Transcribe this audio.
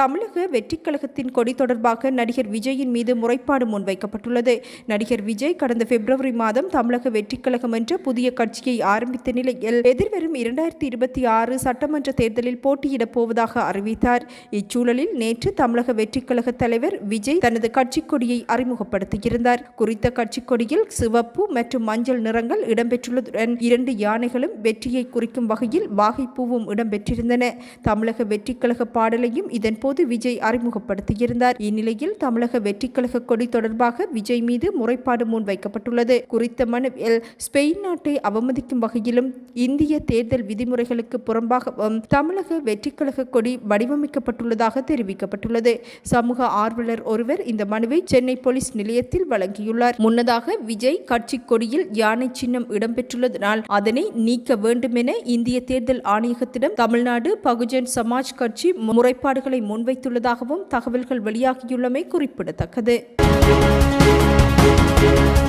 தமிழக வெற்றிக் கழகத்தின் கொடி தொடர்பாக நடிகர் விஜயின் மீது முறைப்பாடு முன்வைக்கப்பட்டுள்ளது. நடிகர் விஜய் கடந்த பிப்ரவரி மாதம் தமிழக வெற்றிக் கழகம் என்ற புதிய கட்சியை ஆரம்பித்த நிலையில் எதிர்வரும் இரண்டாயிரத்தி இருபத்தி ஆறு சட்டமன்ற தேர்தலில் போட்டியிடப் போவதாக அறிவித்தார். இச்சூழலில் நேற்று தமிழக வெற்றிக் கழக தலைவர் விஜய் தனது கட்சிக் கொடியை அறிமுகப்படுத்தியிருந்தார். குறித்த கட்சிக் கொடியில் சிவப்பு மற்றும் மஞ்சள் நிறங்கள் இடம்பெற்றுள்ளதுடன் இரண்டு யானைகளும் வெற்றியை குறிக்கும் வகையில் வாகைப்பூவும் இடம்பெற்றிருந்தன. தமிழக வெற்றிக் கழக பாடலையும் இதன்போது விஜய் அறிமுகப்படுத்தியிருந்தார். இந்நிலையில் தமிழக வெற்றிக்கழக கொடி தொடர்பாக விஜய் மீது முறைப்பாடு முன்வைக்கப்பட்டுள்ளது. குறித்த மனுவில் ஸ்பெயின் நாட்டை அவமதிக்கும் வகையிலும் இந்திய தேர்தல் விதிமுறைகளுக்கு புறம்பாகவும் தமிழக வெற்றிக்கழக கொடி வடிவமைக்கப்பட்டுள்ளதாக தெரிவிக்கப்பட்டுள்ளது. சமூக ஆர்வலர் ஒருவர் இந்த மனுவை சென்னை போலீஸ் நிலையத்தில் வழங்கியுள்ளார். முன்னதாக விஜய் கட்சி கொடியில் யானை சின்னம் இடம்பெற்றுள்ளதனால் அதனை நீக்க வேண்டுமென இந்திய தேர்தல் ஆணையகத்திடம் தமிழ்நாடு பகுஜன் சமாஜ் கட்சி முறைப்பாடுகளை முன்வைத்துள்ளதாகவும் தகவல்கள் வெளியாகியுள்ளமை குறிப்பிடத்தக்கது.